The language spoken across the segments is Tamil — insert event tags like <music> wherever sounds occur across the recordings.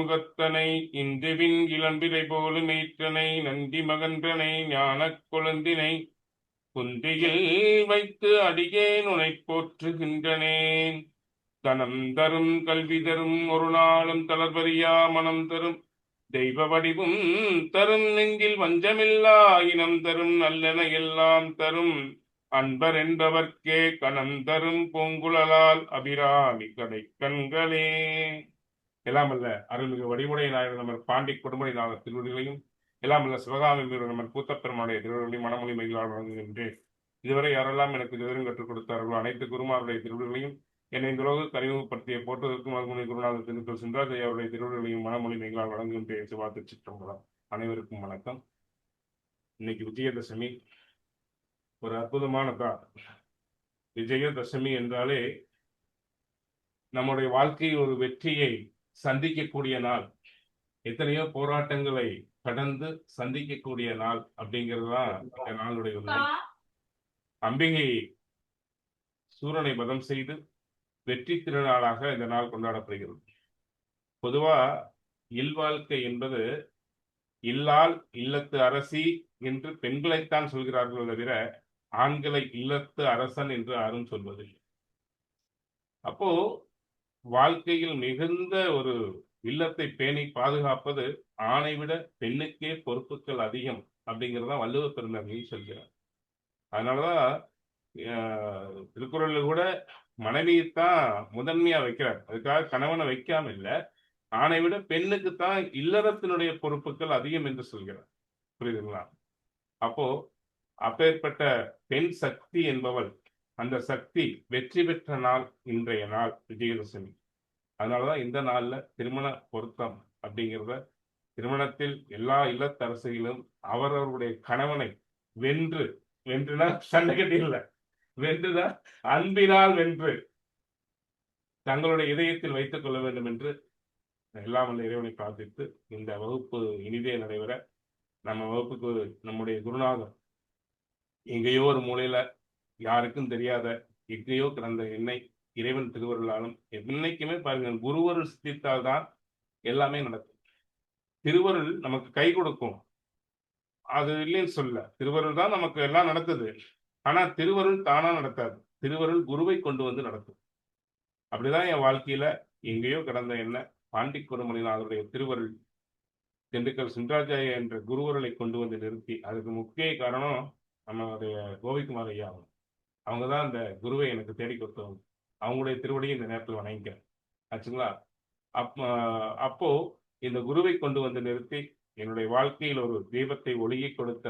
முகத்தனை இந்துவின் இளம்பிரை போலும் மெய்த்தனை நந்தி மகன்றனை ஞானக் குழந்தினை குந்தியில் வைத்து அடியேன் உனை போற்றுகின்றனேன். தனம் தரும் கல்வி தரும் ஒரு நாளும் தளர்வறியா மனம் தரும். தெய்வ வடிவும் தரும் நெஞ்சில் வஞ்சமில்லா இனம் தரும் நல்லன எல்லாம் தரும். அன்பர் என்பவர்க்கே கணம் தரும் பூங்குழலால் அபிராமி கடை கண்களே எல்லாம் அல்ல அருள்மிகு வடிவுடைய நாயகர் நமர் பாண்டி கொடுமுறை நாளர் திருவடிகளையும் எல்லாம் அல்ல சிவகாமி மீது நமர் பூத்தப்பெருமானுடைய திருவடிகளையும் மனமொழி மகிழால் வழங்குகின்றேன் இதுவரை யாரெல்லாம் எனக்கு விவரம் கற்றுக் கொடுத்தார்களோ அனைத்து குருமாருடைய திருவிழிகளையும் என்னை இந்த உலக அறிமுகப்படுத்திய போற்றுவதற்கும் மறுமுனை குருநாதர் திண்டுக்கல் சுந்தராஜய் அவருடைய திருவடிகளையும் மனமொழி மகிழால் வழங்குகின்றேன் சிவாத்து சிற்றம்பலம். அனைவருக்கும் வணக்கம். இன்னைக்கு விஜயதசமி. ஒரு அற்புதமான நாள். விஜயதசமி என்றாலே நம்முடைய வாழ்க்கை ஒரு வெற்றியை சந்திக்கக்கூடிய நாள். எத்தனையோ போராட்டங்களை கடந்து சந்திக்கக்கூடிய நாள் அப்படிங்கிறது தான் இந்த நாளுடைய உண்மை. அம்பிகை சூரனை வதம் செய்து வெற்றி திருநாளாக இந்த நாள் கொண்டாடப்படுகிறது. பொதுவா இல்வாழ்க்கை என்பது இல்லால் இல்லத்து அரசி என்று பெண்களைத்தான் சொல்கிறார்கள் தவிர ஆண்களை இல்லத்து அரசன் என்று யாரும் சொல்வதில்லை. அப்போ வாழ்க்கையில் மிகுந்த ஒரு இல்லத்தை பேணி பாதுகாப்பது ஆணை விட பெண்ணுக்கே பொறுப்புகள் அதிகம் அப்படிங்கிறத வள்ளுவ பெருந்தகையில் சொல்கிறார். அதனாலதான் ஆஹ், கூட மனைவியைத்தான் முதன்மையா வைக்கிறார். அதுக்காக கணவனை வைக்காம இல்ல. ஆணை விட பெண்ணுக்கு தான் இல்லறத்தினுடைய பொறுப்புகள் அதிகம் என்று சொல்கிறார். புரியுதுங்களா? அப்போ அப்பேற்பட்ட பெண் சக்தி என்பவள் அந்த சக்தி வெற்றி பெற்ற நாள் இன்றைய நாள் விஜயதசமி. அதனாலதான் இந்த நாள்ல திருமண பொருத்தம் அப்படிங்கிறத திருமணத்தில் எல்லா இல்லத்தரசிகளும் அவரவருடைய கணவனை வென்று வென்றுனா சண்டை கட்டி இல்ல. வென்றுதான் அன்பினால் வென்று தங்களுடைய இதயத்தில் வைத்துக் கொள்ள வேண்டும் என்று எல்லாம் வல்ல இறைவனை பிரார்த்தித்து இந்த வகுப்பு இனிதே நடைபெற நம்ம வகுப்புக்கு நம்முடைய குருநாதர் எங்கேயோ ஒரு மூலையில யாருக்கும் தெரியாத எங்கேயோ கிடந்த என்னை இறைவன் திருவருளாலும் என்னைக்குமே பாருங்க குருவருள் சித்தித்தால் தான் எல்லாமே நடக்கும். திருவருள் நமக்கு கை கொடுக்கும். அது இல்லைன்னு சொல்ல. திருவருள் தான் நமக்கு எல்லாம் நடக்குது. ஆனா திருவருள் தானா நடத்தாது திருவருள் குருவை கொண்டு வந்து நடக்கும். அப்படிதான் என் வாழ்க்கையில எங்கேயோ கிடந்த என்ன பாண்டி குருமணிநாதருடைய திருவருள் திண்டுக்கல் சுந்தராஜாய என்ற குருவருளை கொண்டு வந்து நிறுத்தி அதுக்கு முக்கிய காரணம் நம்மளுடைய கோவிக்குமார் ஐயா அவங்க தான் அந்த குருவை எனக்கு தேடி கொடுத்தவங்க. அவங்களுடைய திருவடியை இந்த நேரத்தில் வணங்கிக்கிறேன். ஆச்சுங்களா? அப் அப்போ இந்த குருவை கொண்டு வந்து நிறுத்தி என்னுடைய வாழ்க்கையில் ஒரு தீபத்தை ஒழுகி கொடுத்த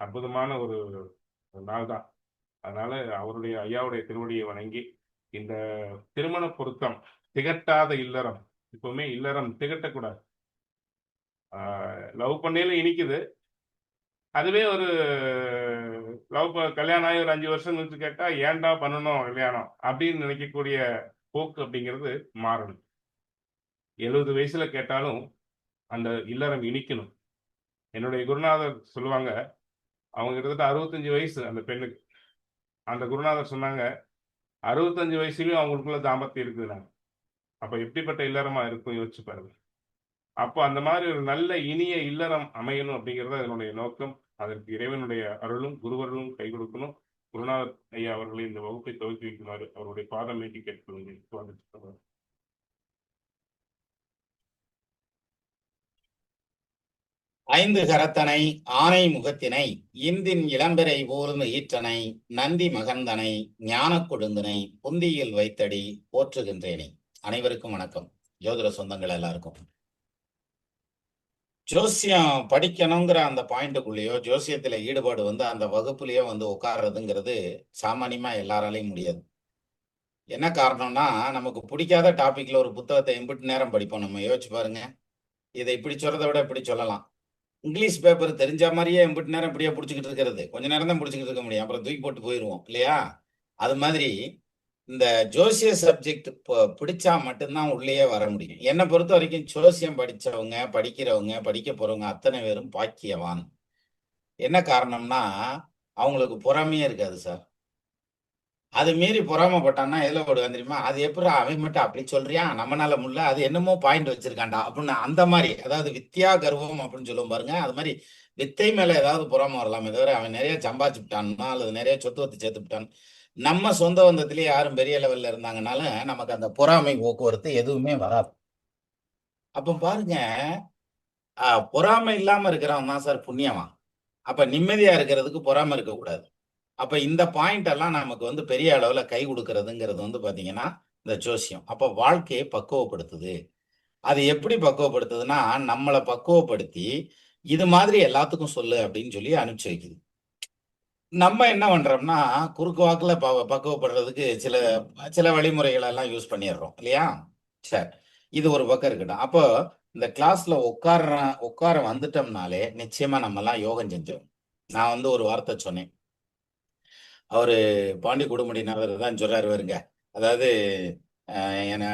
அற்புதமான ஒரு நாள் தான். அதனால அவருடைய ஐயாவுடைய திருவடியை வணங்கி இந்த திருமண பொருத்தம் திகட்டாத இல்லறம் இப்பவுமே இல்லறம் திகட்டக்கூடாது. லவ் பண்ணையில இனிக்குது. அதுவே ஒரு லவ் கல்யாணம் ஆகி ஒரு அஞ்சு வருஷம் கழிச்சு கேட்டா ஏன்டா பண்ணணும் கல்யாணம்? அப்படின்னு நினைக்கக்கூடிய போக்கு அப்படிங்கிறது மாறணும். எழுபது வயசுல கேட்டாலும் அந்த இல்லறம் இனிக்கணும். என்னுடைய குருநாதர் சொல்லுவாங்க அவங்க கிட்டத்தட்ட அறுபத்தஞ்சு வயசு அந்த பெண்ணுக்கு. அந்த குருநாதர் சொன்னாங்க அறுபத்தஞ்சு வயசுலயும் அவங்களுக்குள்ள தாம்பத்தியம் இருக்குதுனாங்க அப்ப எப்படிப்பட்ட இல்லறமா இருக்கும் யோசிச்சு பாருங்க. அப்போ அந்த மாதிரி ஒரு நல்ல இனிய இல்லறம் அமையணும் அப்படிங்கிறது அதனுடைய நோக்கம். அதற்கு இறைவனுடைய அருளும் குருவருளும் கை கொடுக்கணும். குருநாதர் ஐயா அவர்களை இந்த வகுப்பை துவக்கி வைக்குமாறு அவருடைய பாதம் ஏற்றி கேட்கணும் ஐந்து கரத்தனை ஆனை முகத்தினை இந்தின் இளம்பெறை போலும் ஈற்றனை நந்தி மகந்தனை ஞானக் கொழுந்தனை புந்தியில் வைத்தடி போற்றுகின்றேனே. அனைவருக்கும் வணக்கம். ஜோதிட சொந்தங்கள் எல்லாருக்கும். ஜோசியம் படிக்கணுங்கிற அந்த பாயிண்ட்டுக்குள்ளேயோ ஜோசியத்தில் ஈடுபாடு வந்து அந்த வகுப்புலேயோ வந்து உட்கார்றதுங்கிறது சாமானியமாக எல்லாராலையும் முடியாது. என்ன காரணம்னா நமக்கு பிடிக்காத டாப்பிக்கில் ஒரு புத்தகத்தை எம்பிட்டு நேரம் படிப்போம். நம்ம யோசிச்சு பாருங்க. இதை இப்படி சொல்கிறத விட இப்படி சொல்லலாம். இங்கிலீஷ் பேப்பர் தெரிஞ்ச மாதிரியே எம்பிட்டு நேரம் இப்படியே பிடிச்சிக்கிட்டு இருக்கிறது. கொஞ்ச நேரம் தான் பிடிச்சிக்கிட்டு இருக்க முடியும். அப்புறம் தூக்கி போட்டு போயிடுவோம் இல்லையா? அது மாதிரி இந்த ஜோசிய சப்ஜெக்ட் பிடிச்சா மட்டும்தான் உள்ளேயே வர முடியும். என்னை பொறுத்த வரைக்கும் ஜோசியம் படித்தவங்க படிக்கிறவங்க படிக்க போறவங்க அத்தனை பேரும் பாக்கியவான். என்ன காரணம்னா அவங்களுக்கு பொறாமையே இருக்காது சார். அது மீறி பொறாமப்பட்டான்னா எதில் போடுவான் தெரியுமா? அது எப்படி அவன் மட்டும் அப்படி சொல்றியா? நம்மனால முடியல. அது என்னமோ பாயிண்ட் வச்சிருக்காண்டா அப்படின்னு அந்த மாதிரி. அதாவது வித்யா கர்வம் அப்படின்னு சொல்லுவோம் பாருங்க. அது மாதிரி வித்தை மேல ஏதாவது பொறாம வரலாமே தவிர அவன் நிறைய சம்பாதிச்சுட்டான்னா அல்லது நிறைய சொத்து வத்து சேர்த்துட்டான். நம்ம சொந்த பந்தத்திலேயே யாரும் பெரிய லெவல்ல இருந்தாங்கனால நமக்கு அந்த பொறாமை போக்குவரத்து எதுவுமே வராது. அப்ப பாருங்க பொறாமை இல்லாம இருக்கிறவன் தான் சார் புண்ணியவான். அப்ப நிம்மதியா இருக்கிறதுக்கு பொறாமை இருக்கக்கூடாது. அப்ப இந்த பாயிண்ட் எல்லாம் நமக்கு வந்து பெரிய அளவுல கை கொடுக்கறதுங்கிறது வந்து பாத்தீங்கன்னா இந்த ஜோசியம். அப்ப வாழ்க்கையை பக்குவப்படுத்துது. அது எப்படி பக்குவப்படுத்துதுன்னா நம்மளை பக்குவப்படுத்தி இது மாதிரி எல்லாத்துக்கும் சொல்லு அப்படின்னு சொல்லி அனுப்பிச்சு வைக்குது. நம்ம என்ன பண்றோம்னா குறுக்கு வாக்குல ப பக்குவப்படுறதுக்கு சில சில வழிமுறைகளை எல்லாம் யூஸ் பண்ணிடுறோம் இல்லையா? சரி. இது ஒரு பக்கம் இருக்கட்டும். அப்போ இந்த கிளாஸ்ல உட்கார உட்கார வந்துட்டோம்னாலே நிச்சயமா நம்ம எல்லாம் யோகம் செஞ்சோம் நான் வந்து ஒரு வார்த்தை சொன்னேன். அவரு பாண்டி குடும்படியினர் தான் சொல்றாரு வருங்க அதாவது என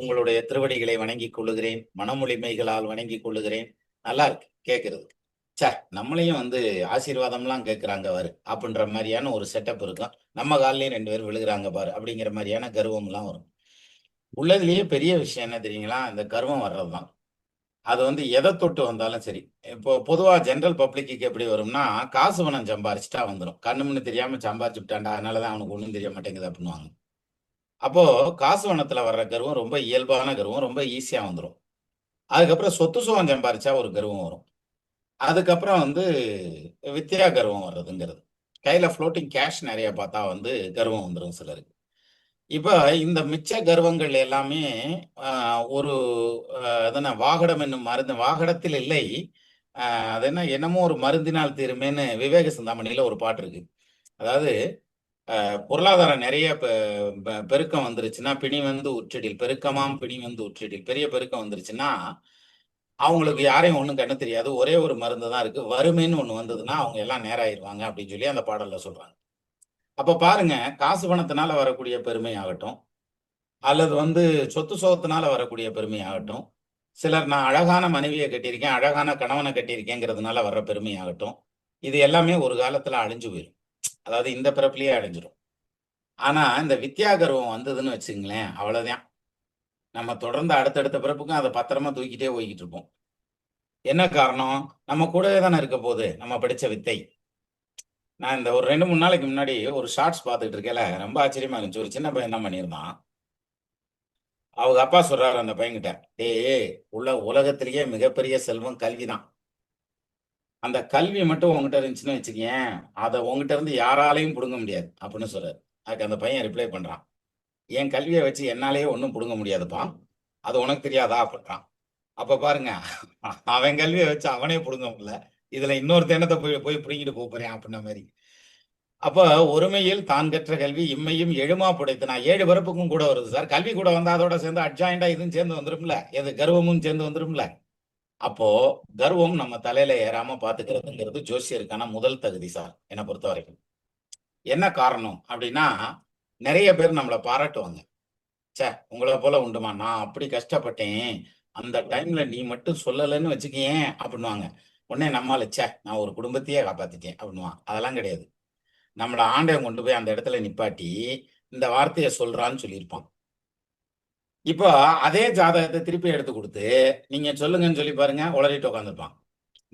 உங்களுடைய திருவடிகளை வணங்கி கொள்ளுகிறேன் மனமொழிமைகளால் வணங்கி கொள்ளுகிறேன். நல்லா இருக்கு கேட்கறதுக்கு சே நம்மளையும் வந்து ஆசீர்வாதம்லாம் கேட்குறாங்க பாரு அப்படின்ற மாதிரியான ஒரு செட்டப் இருக்கும். நம்ம காலிலையும் ரெண்டு பேரும் விழுகிறாங்க பாரு அப்படிங்கிற மாதிரியான கர்வம்லாம் வரும். உள்ளதுலேயே பெரிய விஷயம் என்ன தெரியுங்களா? இந்த கர்வம் வர்றதுதான். அது வந்து எதை தொட்டு வந்தாலும் சரி. இப்போ பொதுவாக ஜென்ரல் பப்ளிக்கு எப்படி வரும்னா காசு பணம் சம்பாரிச்சிட்டா வந்துடும் கண்ணு முன்னு சம்பாரிச்சு சம்பாரிச்சு அதனால தான் அவனுக்கு ஒன்றும் தெரிய மாட்டேங்குது அப்படின்னுவாங்க. அப்போது காசு பணத்தில் வர்ற கர்வம் ரொம்ப இயல்பான கர்வம் ரொம்ப ஈஸியாக வந்துடும் அதுக்கப்புறம் சொத்து சுகம் சம்பாரிச்சா ஒரு கர்வம் வரும். அதுக்கப்புறம் வந்து வித்யா கர்வம் வர்றதுங்கிறது. கையில் ஃப்ளோட்டிங் கேஷ் நிறைய பார்த்தா வந்து கர்வம் வந்துடும் சிலருக்கு. இப்போ இந்த மிச்ச கர்வங்கள் எல்லாமே ஒரு அதென்ன வாகடம் என்னும் மருந்து வாகடத்தில் இல்லை. அது என்ன என்னமோ ஒரு மருந்தினால் தீருமேன்னு விவேக சிந்தாமணியில் ஒரு பாட்டு இருக்கு. அதாவது பொருளாதாரம் நிறைய பெ- பெருக்கம் வந்துருச்சுன்னா பிணி வந்து உற்றிடில் பெருக்கமாம் பிணி வந்து உற்றிடில் பெரிய பெருக்கம் வந்துருச்சுன்னா அவங்களுக்கு யாரையும் ஒன்றும் கண்ணு தெரியாது. ஒரே ஒரு மருந்து தான் இருக்கு. வறுமைன்னு ஒன்று வந்ததுன்னா அவங்க எல்லாம் நேராயிருவாங்க அப்படின்னு சொல்லி அந்த பாடல்ல சொல்றாங்க. அப்ப பாருங்க காசு பணத்தினால வரக்கூடிய பெருமை ஆகட்டும் அல்லது வந்து சொத்து சோகத்தினால வரக்கூடிய பெருமை ஆகட்டும் சிலர் நான் அழகான மனைவியை கட்டியிருக்கேன் அழகான கணவனை கட்டியிருக்கேங்கிறதுனால வர்ற பெருமை ஆகட்டும் இது எல்லாமே ஒரு காலத்துல அழிஞ்சு போயிடும் அதாவது இந்த பிறப்புலயே அழிஞ்சிடும் ஆனா இந்த வித்யா கர்வம் வந்ததுன்னு வச்சுங்களேன் அவ்வளவுதான். நம்ம தொடர்ந்து அடுத்தடுத்த பிறப்புக்கும் அதை பத்திரமா தூக்கிட்டே போய்கிட்டு இருப்போம். என்ன காரணம்? நம்ம கூடவே தானே இருக்க போகுது. நம்ம படித்த வித்தை. நான் இந்த ஒரு ரெண்டு மூணு நாளைக்கு முன்னாடி ஒரு ஷார்ட்ஸ் பார்த்துக்கிட்டு இருக்கேல ரொம்ப ஆச்சரியமா இருந்துச்சு. ஒரு சின்ன பையன் என்ன பண்ணியிருந்தான். அவங்க அப்பா சொல்றாரு அந்த பையன்கிட்ட டேய் உள்ள உலகத்திலேயே மிகப்பெரிய செல்வம் கல்வி தான் அந்த கல்வி மட்டும் உங்ககிட்ட இருந்துச்சுன்னு வச்சுக்கேன் அதை உங்ககிட்ட இருந்து யாராலையும் பிடுங்க முடியாது. அப்படின்னு சொல்றாரு. அதுக்கு அந்த பையன் ரிப்ளை பண்றான். என் கல்வியை வச்சு என்னாலேயே ஒன்றும் பிடுங்க முடியாதுப்பா. அது உனக்கு தெரியாதா? அப்படின்றான். அப்போ பாருங்க அவன் கல்வியை வச்சு அவனே பிடுங்க முடியல. இதில் இன்னொரு தேனத்தை போய் போய் பிடிங்கிட்டு போகிறேன் அப்படின்ன மாதிரி. அப்போ ஒருமையில் தான் கற்ற கல்வி இம்மையும் எழுமா புடைத்து நான் ஏழு பிறப்புக்கும் கூட வருது சார். கல்வி கூட வந்தால் அதோட சேர்ந்து அட்ஜாயிண்டா இதுவும் சேர்ந்து வந்துடும்ல எது கர்வமும் சேர்ந்து வந்துடும்ல அப்போ கர்வம் நம்ம தலையில ஏறாம பாத்துக்கிறதுங்கிறது ஜோசியருக்கான முதல் தகுதி சார் என்னை பொறுத்த வரைக்கும் என்ன காரணம் அப்படின்னா நிறைய பேர் நம்மளை பாராட்டுவாங்க. ச்சே உங்களை போல உண்டுமா? நான் அப்படி கஷ்டப்பட்டேன். அந்த டைம்ல நீ மட்டும் சொல்லலைன்னு வச்சுக்கேன் அப்படின்னுவாங்க. உடனே நம்மால சே நான் ஒரு குடும்பத்தையே காப்பாத்திட்டேன் அப்படின்னுவான் அதெல்லாம் கிடையாது. நம்மளை ஆண்டவன் கொண்டு போய் அந்த இடத்துல நிப்பாட்டி இந்த வார்த்தையை சொல்றான்னு சொல்லியிருப்பான். இப்போ அதே ஜாதகத்தை திருப்பி எடுத்து கொடுத்து நீங்க சொல்லுங்கன்னு சொல்லி பாருங்க உளறிட்டு உட்காந்துருப்பான்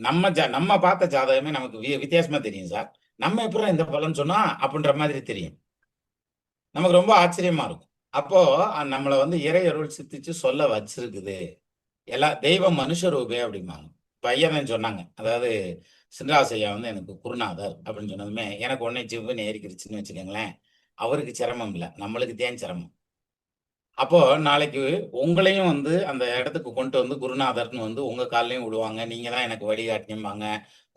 நம்ம ஜா நம்ம பார்த்த ஜாதகமே நமக்கு வித்தியாசமா தெரியும் சார். நம்ம எப்படி இந்த பலன் சொன்னா அப்படின்ற மாதிரி தெரியும். நமக்கு ரொம்ப ஆச்சரியமா இருக்கும். அப்போ நம்மளை வந்து இறை அருள் சித்திச்சு சொல்ல வச்சிருக்குது. எல்லா தெய்வம் மனுஷ ரூபே அப்படிம்பாங்க. பையன் சொன்னாங்க. அதாவது சின்ராசையா வந்து எனக்கு குருநாதர் அப்படின்னு சொன்னதுமே எனக்கு ஒன்னே ஜிவ்வுன்னு ஏறிக்கிருச்சுன்னு வச்சுக்கோங்களேன். அவருக்கு சிரமம் இல்லை. நம்மளுக்கு தேன் சிரமம். அப்போ நாளைக்கு உங்களையும் வந்து அந்த இடத்துக்கு கொண்டு வந்து குருநாதர்னு வந்து உங்க காலையும் விடுவாங்க. நீங்க தான் எனக்கு வழிகாட்டினிம்பாங்க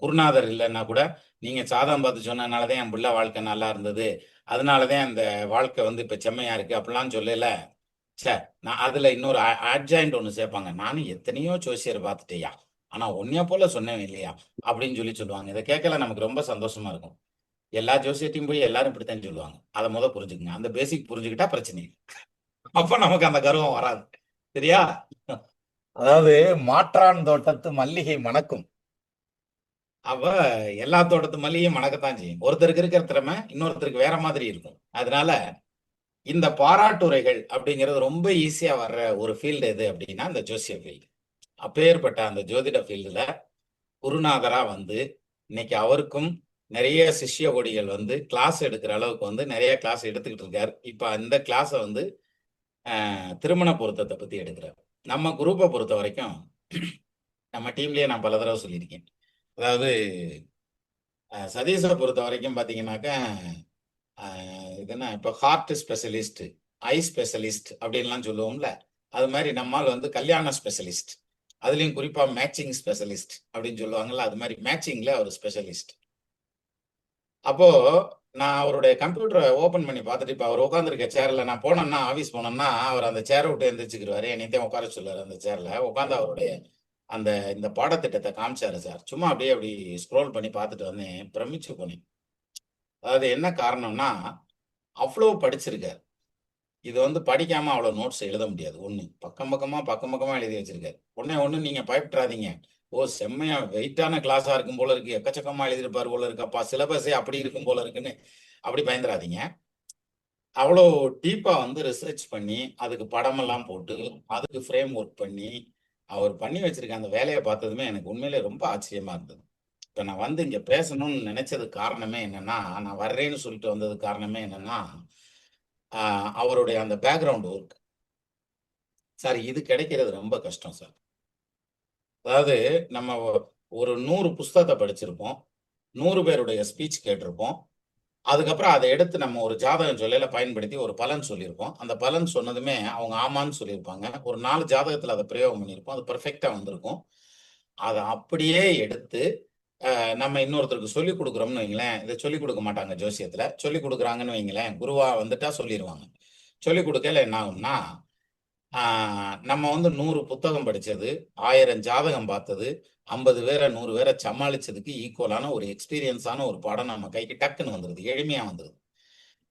குருநாதர் இல்லைன்னா கூட நீங்க சாதம் பார்த்து சொன்னதுனாலதான் என் பிள்ளை வாழ்க்கை நல்லா இருந்தது. அதனாலதான் அந்த வாழ்க்கை வந்து இப்ப செம்மையா இருக்கு. அப்படிலாம் சொல்லல. சார் நான் அதுல இன்னொரு அட்ஜாயிண்ட் ஒண்ணு சேர்ப்பாங்க. நானும் எத்தனையோ ஜோசியர் பார்த்துட்டேயா. ஆனா உன்னைய போல சொன்னேன் இல்லையா? அப்படின்னு சொல்லி சொல்லுவாங்க. இதை கேட்கல நமக்கு ரொம்ப சந்தோஷமா இருக்கும். எல்லா ஜோசியத்தையும் போய் எல்லாரும் இப்படித்தான் சொல்லுவாங்க. அதை முத புரிஞ்சுக்குங்க. அந்த பேசிக் புரிஞ்சுக்கிட்டா பிரச்சனை அப்ப நமக்கு அந்த கர்வம் வராது. சரியா? அதாவது மாற்றான் தோட்டத்து மல்லிகை மணக்கும். அவ எல்லா தோட்டத்து மல்லியும் மணக்கத்தான் செய்யும். ஒருத்தருக்கு இருக்கிற திறமை இன்னொருத்தருக்கு வேற மாதிரி இருக்கும். அதனால இந்த பாராட்டுரைகள் அப்படிங்கிறது ரொம்ப ஈஸியா வர்ற ஒரு ஃபீல்டு எது அப்படின்னா இந்த ஜோசிய ஃபீல்டு அப்பேற்பட்ட அந்த ஜோதிட ஃபீல்டுல குருநாதரா வந்து இன்னைக்கு அவருக்கும் நிறைய சிஷ்ய கொடிகள் வந்து கிளாஸ் எடுக்கிற அளவுக்கு வந்து நிறைய கிளாஸ் எடுத்துக்கிட்டு இருக்காரு. இப்போ அந்த கிளாஸை வந்து திருமண பொருத்தத்தை பத்தி எடுக்கிறார். நம்ம குரூப்பை பொறுத்த வரைக்கும் நம்ம டீம்லயே நான் பல தடவை சொல்லியிருக்கேன். அதாவது சதீஷை பொறுத்த வரைக்கும் பார்த்தீங்கன்னாக்கா அஹ், இது என்ன இப்போ ஹார்ட் ஸ்பெஷலிஸ்ட் ஐ ஸ்பெஷலிஸ்ட் அப்படின்லாம் சொல்லுவோம்ல அது மாதிரி நம்மால் வந்து கல்யாண ஸ்பெஷலிஸ்ட் அதுலேயும் குறிப்பாக மேட்சிங் ஸ்பெஷலிஸ்ட் அப்படின்னு சொல்லுவாங்கல்ல அது மாதிரி மேட்சிங்கில் அவர் ஸ்பெஷலிஸ்ட் அப்போது நான் அவருடைய கம்ப்யூட்டரை ஓப்பன் பண்ணி பார்த்துட்டு இப்போ அவர் உட்காந்துருக்க சேரில் நான் போனேன்னா ஆஃபீஸ் போனேன்னா அவர் அந்த சேரை விட்டு எந்திரிச்சுக்கிடுவாரு என்னையும் உட்கார சொல்லுவார் அந்த சேரில் உட்காந்து அவருடைய அந்த இந்த பாடத்திட்டத்தை காமிச்சாரு சார். சும்மா அப்படியே அப்படி ஸ்க்ரோல் பண்ணி பார்த்துட்டு வந்தேன். பிரமிச்சு போனேன். அதாவது என்ன காரணம்னா அவ்வளோ படிச்சிருக்காரு. இது வந்து படிக்காம அவ்வளோ நோட்ஸ் எழுத முடியாது. ஒன்று பக்கம் பக்கமாக பக்கம் பக்கமாக எழுதி வச்சிருக்காரு. ஒன்னே ஒன்று நீங்கள் பயப்படாதீங்க. ஓ செம்மையா வெயிட்டான கிளாஸாக இருக்கும் போல இருக்கு. எக்கச்சக்கமாக எழுதியிருப்பார் போல இருக்கப்பா சிலபஸே அப்படி இருக்கும் போல இருக்குன்னு அப்படி பயந்துடாதீங்க அவ்வளோ டீப்பாக வந்து ரிசர்ச் பண்ணி அதுக்கு படமெல்லாம் போட்டு அதுக்கு ஃப்ரேம் ஒர்க் பண்ணி அவர் பண்ணி வச்சிருக்க அந்த வேலையை பார்த்ததுமே எனக்கு உண்மையிலே ரொம்ப ஆச்சரியமா இருந்தது. இப்போ நான் வந்து இங்கே பேசணும்னு நினைச்சது காரணமே என்னன்னா நான் வர்றேன்னு சொல்லிட்டு வந்தது காரணமே என்னன்னா அவருடைய அந்த பேக்ரவுண்ட் ஒர்க் சார் இது கிடைக்கிறது ரொம்ப கஷ்டம் சார். அதாவது நம்ம ஒரு நூறு புஸ்தகத்தை படிச்சிருப்போம் நூறு பேருடைய ஸ்பீச் கேட்டிருப்போம் அதுக்கப்புறம் அதை எடுத்து நம்ம ஒரு ஜாதகம் சொல்லையில பயன்படுத்தி ஒரு பலன் சொல்லியிருப்போம் அந்த பலன் சொன்னதுமே அவங்க ஆமான்னு சொல்லியிருப்பாங்க. ஒரு நாலு ஜாதகத்துல அதை பிரயோகம் பண்ணியிருப்போம். அது பெர்ஃபெக்டா வந்திருக்கும். அதை அப்படியே எடுத்து நம்ம இன்னொருத்தருக்கு சொல்லி கொடுக்குறோம்னு வைங்களேன். இதை சொல்லி கொடுக்க மாட்டாங்க ஜோசியத்துல. சொல்லி கொடுக்குறாங்கன்னு வைங்களேன். குருவா வந்துட்டா சொல்லிடுவாங்க சொல்லி கொடுக்கல என்ன ஆகும்னா நம்ம வந்து நூறு புத்தகம் படிச்சது ஆயிரம் ஜாதகம் பார்த்தது ஐம்பது பேரை நூறு பேரை சமாளிச்சதுக்கு ஈக்குவலான ஒரு எக்ஸ்பீரியன்ஸான ஒரு படம் நம்ம கைக்கு டக்குன்னு வந்துடுது எளிமையா வந்துடுது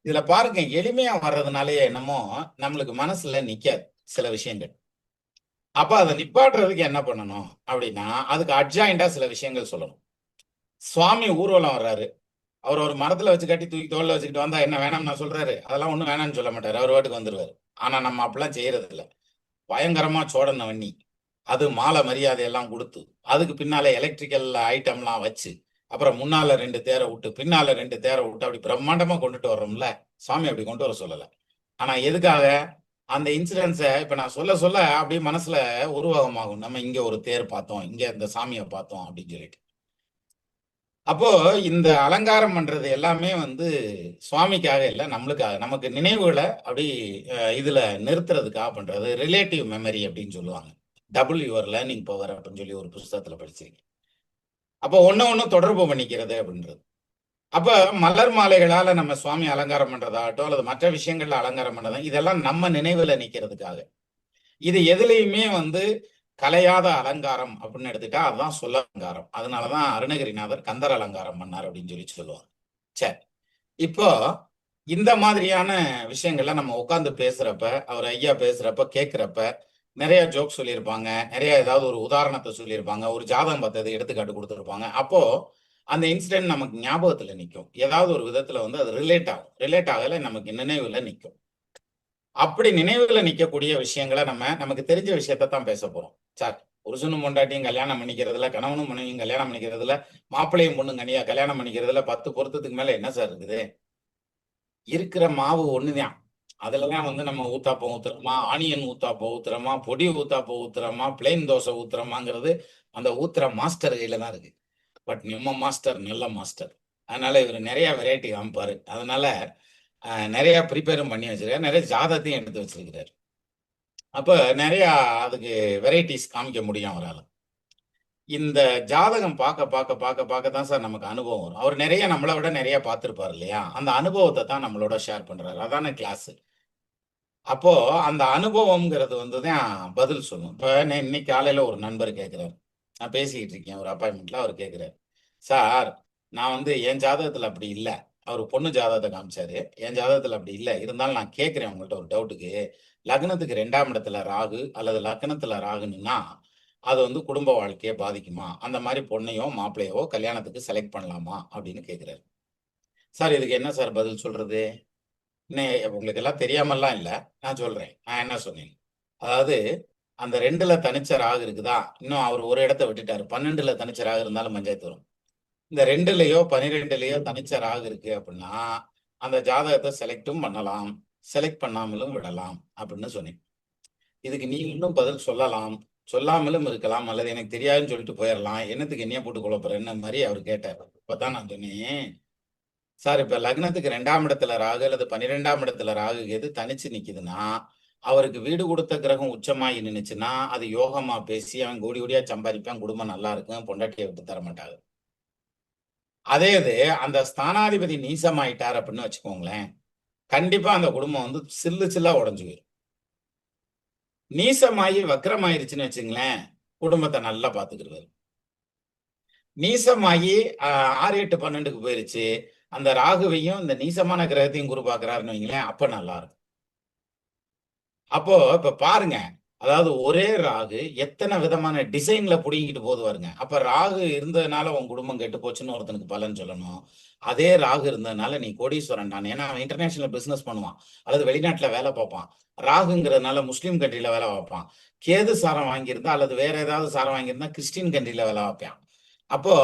இதுல பாருங்க எளிமையா வர்றதுனாலயே என்னமோ நம்மளுக்கு மனசுல நிக்காது சில விஷயங்கள். அப்ப அதை நிப்பாட்டுறதுக்கு என்ன பண்ணணும் அப்படின்னா அதுக்கு அட்ஜாயிண்டா சில விஷயங்கள் சொல்லணும். சுவாமி ஊர்வலம் வர்றாரு. அவர் ஒரு மரத்துல வச்சு கட்டி தூக்கி தோல்ல வச்சுக்கிட்டு வந்தா என்ன வேணாம்னு நான் சொல்றாரு. அதெல்லாம் ஒண்ணும் வேணாம்னு சொல்ல மாட்டாரு. அவர் வாட்டுக்கு வந்துருவாரு. ஆனா நம்ம அப்படிலாம் செய்யறது இல்ல பயங்கரமா சோடனை வண்ணி. அது மாலை மரியாதை எல்லாம் கொடுத்து அதுக்கு பின்னால எலக்ட்ரிக்கல் ஐட்டம்லாம் வச்சு அப்புறம் முன்னால ரெண்டு தேரை விட்டு பின்னால ரெண்டு தேரை விட்டு அப்படி பிரம்மாண்டமா கொண்டுட்டு வர்றோம்ல. சாமி அப்படி கொண்டு வர சொல்லல. ஆனா எதுக்காக? அந்த இன்சிடென்ஸை இப்ப நான் சொல்ல சொல்ல அப்படியே மனசுல உருவாகமாகும். நம்ம இங்க ஒரு தேர் பார்த்தோம் இங்க இந்த சாமியை பார்த்தோம் அப்படின்னு சொல்லிட்டு. அப்போ இந்த அலங்காரம் பண்றது எல்லாமே வந்து சுவாமிக்காக இல்லை நம்மளுக்காக நமக்கு நினைவுகளை அப்படி இதுல நிறுத்துறதுக்காக பண்றது. ரிலேட்டிவ் மெமரி அப்படின்னு சொல்லுவாங்க. டபுள் யுவர் லேர்னிங் பவர் அப்படின்னு சொல்லி ஒரு புஸ்தகத்துல படிச்சிருக்கேன். அப்போ ஒன்று ஒன்று தொடர்பு பண்ணிக்கிறது அப்படின்றது. அப்ப மலர் மாலைகளால நம்ம சுவாமி அலங்காரம் பண்றதாகட்டும் அல்லது மற்ற விஷயங்கள்ல அலங்காரம் பண்றதா இதெல்லாம் நம்ம நினைவுல நிக்கிறதுக்காக. இது எதுலையுமே வந்து கலையாத அலங்காரம் அப்படின்னு எடுத்துட்டா அதுதான் சொல்ல அலங்காரம். அதனாலதான் அருணகிரிநாதர் கந்தர் அலங்காரம் பண்ணார் அப்படின்னு சொல்லி சொல்லுவாங்க சரி. இப்போ இந்த மாதிரியான விஷயங்கள்ல நம்ம உட்காந்து பேசுறப்ப அவர் ஐயா பேசுறப்ப கேட்கிறப்ப நிறைய ஜோக் சொல்லியிருப்பாங்க. நிறைய ஏதாவது ஒரு உதாரணத்தை சொல்லியிருப்பாங்க. ஒரு ஜாதகம் பார்த்தது எடுத்துக்காட்டு கொடுத்துருப்பாங்க. அப்போ அந்த இன்சிடென்ட் நமக்கு ஞாபகத்துல நிற்கும் ஏதாவது ஒரு விதத்துல வந்து அது ரிலேட் ஆகும். ரிலேட் ஆகல நமக்கு நினைவுல நிற்கும் அப்படி நினைவுல நிக்கக்கூடிய விஷயங்களை நம்ம நமக்கு தெரிஞ்ச விஷயத்த தான் பேச போறோம். சார் புருஷனும் பொண்டாட்டியும் கல்யாணம் பண்ணிக்கிறதுல கணவனும் மனைவியும் கல்யாணம் பண்ணிக்கிறதுல மாப்பிள்ளையும் பொண்ணும் கனியா கல்யாணம் பண்ணிக்கிறதுல பத்து பொருத்தத்துக்கு மேல என்ன சார் இருக்குது? இருக்கிற மாவு ஒண்ணுதான். அதுலதான் வந்து நம்ம ஊத்தாப்பம் ஊத்துறோமா ஆனியன் ஊத்தாப்பம் ஊத்துறோமா பொடி ஊத்தாப்பம் ஊத்துறோமா பிளெயின் தோசை ஊத்துறோமாங்கிறது அந்த ஊத்துற மாஸ்டர் கையில தான் இருக்கு. பட் நம்ம மாஸ்டர் நல்ல மாஸ்டர். அதனால இவர் நிறைய வெரைட்டி காமிப்பாரு. அதனால நிறைய ப்ரிப்பேரும் பண்ணி வச்சிருக்காரு. நிறைய ஜாதகத்தையும் எடுத்து வச்சிருக்கிறாரு. அப்போ நிறையா அதுக்கு வெரைட்டிஸ் காமிக்க முடியும் அவரால். இந்த ஜாதகம் பார்க்க பார்க்க பார்க்க பார்க்க தான் சார் நமக்கு அனுபவம் வரும். அவர் நிறைய நம்மளை விட நிறைய பார்த்துருப்பார் இல்லையா? அந்த அனுபவத்தை தான் நம்மளோட ஷேர் பண்ணுறாரு அதான கிளாஸு அப்போ அந்த அனுபவம்ங்கிறது வந்து தான் பதில் சொல்லும். இப்போ நான் இன்னைக்கு காலையில் ஒரு நண்பர் கேட்குறாரு நான் பேசிக்கிட்டு இருக்கேன். ஒரு அப்பாயின்மெண்ட்ல அவர் கேட்குறாரு சார் நான் வந்து என் ஜாதகத்தில் அப்படி இல்லை. அவர் பொண்ணு ஜாதகத்தை காமிச்சாரு. என் ஜாதகத்துல அப்படி இல்லை. இருந்தாலும் நான் கேட்குறேன் உங்கள்கிட்ட ஒரு டவுட்டுக்கு லக்னத்துக்கு ரெண்டாம் இடத்துல ராகு அல்லது லக்னத்துல ராகுன்னா அது வந்து குடும்ப வாழ்க்கையை பாதிக்குமா? அந்த மாதிரி பொண்ணையோ மாப்பிள்ளையோ கல்யாணத்துக்கு செலக்ட் பண்ணலாமா? அப்படின்னு கேட்குறாரு. சார் இதுக்கு என்ன சார் பதில் சொல்றது? இன்னும் உங்களுக்கு எல்லாம் தெரியாமல்லாம் இல்லை. நான் சொல்றேன். நான் என்ன சொன்னேன்? அதாவது அந்த ரெண்டுல தனிச்ச ராகு இருக்குதா? இன்னும் அவர் ஒரு இடத்த விட்டுட்டாரு. பன்னெண்டுல தனிச்ச ராகு இருந்தாலும் பஞ்சாயத்து வரும். இந்த ரெண்டுலயோ பனிரெண்டுலயோ தனிச்ச ராகு இருக்கு அப்படின்னா அந்த ஜாதகத்தை செலக்டும் பண்ணலாம். செலக்ட் பண்ணாமலும் விடலாம் அப்படின்னு சொன்னேன். இதுக்கு நீ இன்னும் பதில் சொல்லலாம். சொல்லாமலும் இருக்கலாம். அல்லது எனக்கு தெரியாதுன்னு சொல்லிட்டு போயிடலாம் என்னத்துக்கு என்னைய போட்டு குழப்பறேன்னு மாதிரி அவர் கேட்டார். அப்பதான் நான் சொன்னேன் சார் இப்ப லக்னத்துக்கு ரெண்டாம் இடத்துல ராகு அல்லது பன்னிரெண்டாம் இடத்துல ராகு எது தனிச்சு நிக்குதுன்னா அவருக்கு வீடு கொடுத்த கிரகம் உச்சமாகி நின்னுச்சுன்னா அது யோகமா பேசி அவன் கோடி கோடியா சம்பாதிப்பான். குடும்பம் நல்லா இருக்கும். பொண்டாட்டியை விட்டு தர மாட்டாங்க அதே இது அந்த ஸ்தானாதிபதி நீசமாயிட்டார் அப்படின்னு வச்சுக்கோங்களேன் கண்டிப்பா அந்த குடும்பம் வந்து சில்லு சில்லா உடஞ்சு போயிடும் நீசமாயி வக்கரமாயிருச்சுன்னு வச்சுங்களேன் குடும்பத்தை நல்லா பாத்துக்கிடுவாரு நீசமாகி ஆறு எட்டு பன்னெண்டுக்கு போயிருச்சு அந்த ராகுவையும் இந்த நீசமான கிரகத்தையும் குரு பாக்குறாருன்னு வைங்களேன் அப்ப நல்லா இருக்கும். அப்போ இப்ப பாருங்க அதாவது ஒரே ராகு எத்தனை விதமான டிசைன்ல புடிங்கிட்டு போது வருங்க அப்ப ராகு இருந்ததுனால உன் குடும்பம் கெட்டு போச்சுன்னு ஒருத்தனுக்கு பலன் சொல்லணும். அதே ராகு இருந்ததுனால நீ கோடீஸ்வரன் தான். ஏன்னா அவன் இன்டர்நேஷனல் பிசினஸ் பண்ணுவான். அல்லது வெளிநாட்டுல வேலை பார்ப்பான். ராகுங்கிறதுனால முஸ்லீம் கண்ட்ரில வேலை பார்ப்பான். கேது சாரம் வாங்கியிருந்தா அல்லது வேற ஏதாவது சாரம் வாங்கியிருந்தா கிறிஸ்டின் கண்ட்ரில வேலை பார்ப்பான். அப்போ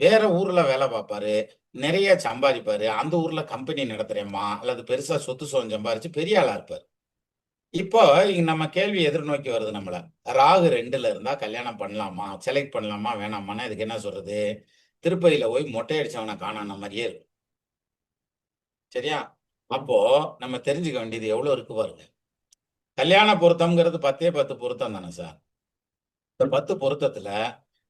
வேற ஊர்ல வேலை பார்ப்பாரு. நிறைய சம்பாதிப்பாரு. அந்த ஊர்ல கம்பெனி நடத்துறேம்மா. அல்லது பெருசா சொத்து சோகம் சம்பாரிச்சு பெரிய ஆளா இருப்பாரு. இப்போ நம்ம கேள்வி எதிர்நோக்கி வருது நம்மள. ராகு ரெண்டுல இருந்தா கல்யாணம் பண்ணலாமா? செலக்ட் பண்ணலாமா? வேணாமான்னா இதுக்கு என்ன சொல்றது? திருப்பதியில போய் மொட்டை அடிச்சவனை காணான மாதிரியே இருக்கும் சரியா? அப்போ நம்ம தெரிஞ்சுக்க வேண்டியது எவ்வளவு இருக்கு பாருங்க. கல்யாண பொருத்தம்ங்கிறது பத்தே பத்து பொருத்தம் தானே சார். இந்த பத்து பொருத்தத்துல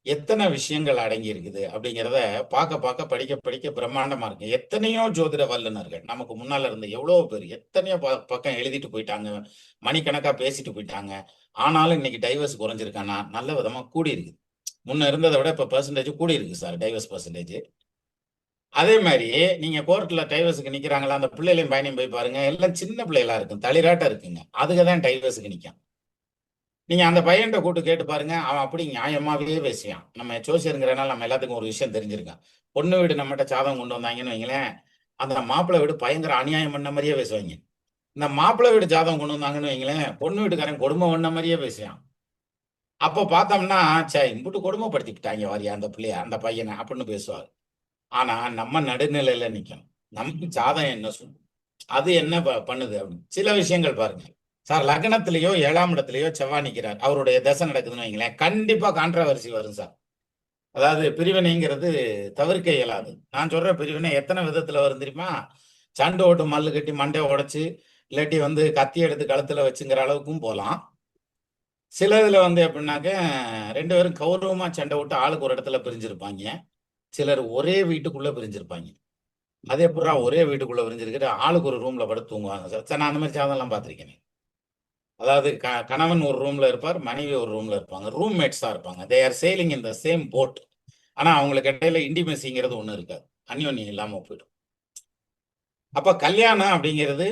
எத்தனை விஷயங்கள் அடங்கி இருக்குது அப்படிங்கிறத பார்க்க பார்க்க படிக்க படிக்க பிரம்மாண்டமா இருக்கு. எத்தனையோ ஜோதிட வல்லுநர்கள் நமக்கு முன்னால இருந்த எவ்வளவு பேர் எத்தனையோ ப- பக்கம் எழுதிட்டு போயிட்டாங்க மணிக்கணக்கா பேசிட்டு போயிட்டாங்க. ஆனாலும் இன்னைக்கு டைவர்ஸ் குறைஞ்சிருக்கானா நல்ல விதமா கூடி இருக்குது முன்ன இருந்ததை விட இப்ப பெர்சன்டேஜ் கூடி இருக்கு சார் டைவர்ஸ் பெர்சன்டேஜ் அதே மாதிரி நீங்க கோர்ட்ல டைவர்ஸுக்கு நிக்கிறாங்களா அந்த பிள்ளைகளையும் பயணியும் போய் பாருங்க. எல்லாம் சின்ன பிள்ளைகளா இருக்கும் தளிராட்டம் இருக்குங்க. அதுக்கு தான் டைவர்ஸுக்கு நிக்கும். நீங்க அந்த பையன்கிட்ட கூட்டு கேட்டு பாருங்க. அவன் அப்படி நியாயமாவே பேசியான். நம்ம ஜோசியருங்கிறனால நம்ம எல்லாத்துக்கும் ஒரு விஷயம் தெரிஞ்சிருக்கான் பொண்ணு வீடு நம்மகிட்ட சாதம் கொண்டு வந்தாங்கன்னு வைங்களேன். அந்த மாப்பிள்ளை வீடு பயங்கர அநியாயம் பண்ண மாதிரியே பேசுவாங்க. இந்த மாப்பிள்ளை வீடு ஜாதகம் கொண்டு வந்தாங்கன்னு வைங்களேன் பொண்ணு வீட்டுக்காரன் கொடுமை பண்ண மாதிரியே பேசுவான். அப்போ பார்த்தோம்னா சே இம்புட்டு கொடுமைப்படுத்திக்கிட்டாங்க வாரியா அந்த பிள்ளைய அந்த பையனை அப்படின்னு பேசுவார். ஆனா நம்ம நடுநிலையில நிக்கணும். நமக்கு ஜாதகம் என்ன சொல்லும்? அது என்ன ப- பண்ணுது அப்படின்னு. சில விஷயங்கள் பாருங்க. சார் லக்னத்திலேயோ ஏழாம் இடத்துலயோ செவ்வாய் நிற்கிறார் அவருடைய தசை நடக்குதுன்னு வைங்களேன். கண்டிப்பாக கான்ட்ரவர்சி வரும் சார். அதாவது பிரிவினைங்கிறது தவிர்க்க இயலாது. நான் சொல்ற பிரிவினை எத்தனை விதத்துல வரும் தெரியுமா? சண்டை ஓட்டு மல்லு கட்டி மண்டை உடைச்சு இல்லாட்டி வந்து கத்தி எடுத்து கழுத்துல வச்சுங்கிற அளவுக்கும் போகலாம் சில இதில் வந்து எப்படின்னாக்க ரெண்டு பேரும் கௌரவமாக சண்டை விட்டு ஆளுக்கு ஒரு இடத்துல பிரிஞ்சிருப்பாங்க. சிலர் ஒரே வீட்டுக்குள்ளே பிரிஞ்சிருப்பாங்க. அதே எப்படா ஒரே வீட்டுக்குள்ளே பிரிஞ்சிருக்கிட்டு ஆளுக்கு ஒரு ரூமில் படுத்து தூங்குவாங்க சார். சார் நான் அந்த மாதிரி சாதம்லாம் பார்த்துருக்கேன். அதாவது க கணவன் ஒரு ரூம்ல இருப்பார் மனைவி ஒரு ரூம்ல இருப்பாங்க. ரூம்மேட்ஸா இருப்பாங்க. They are sailing in the same boat ஆனா அவங்களுக்கு இடையில இன்டிமெசிங்கிறது ஒண்ணு இருக்காது. அந்யோன்யம் இல்லாம போயிடும். அப்ப கல்யாணம் அப்படிங்கிறது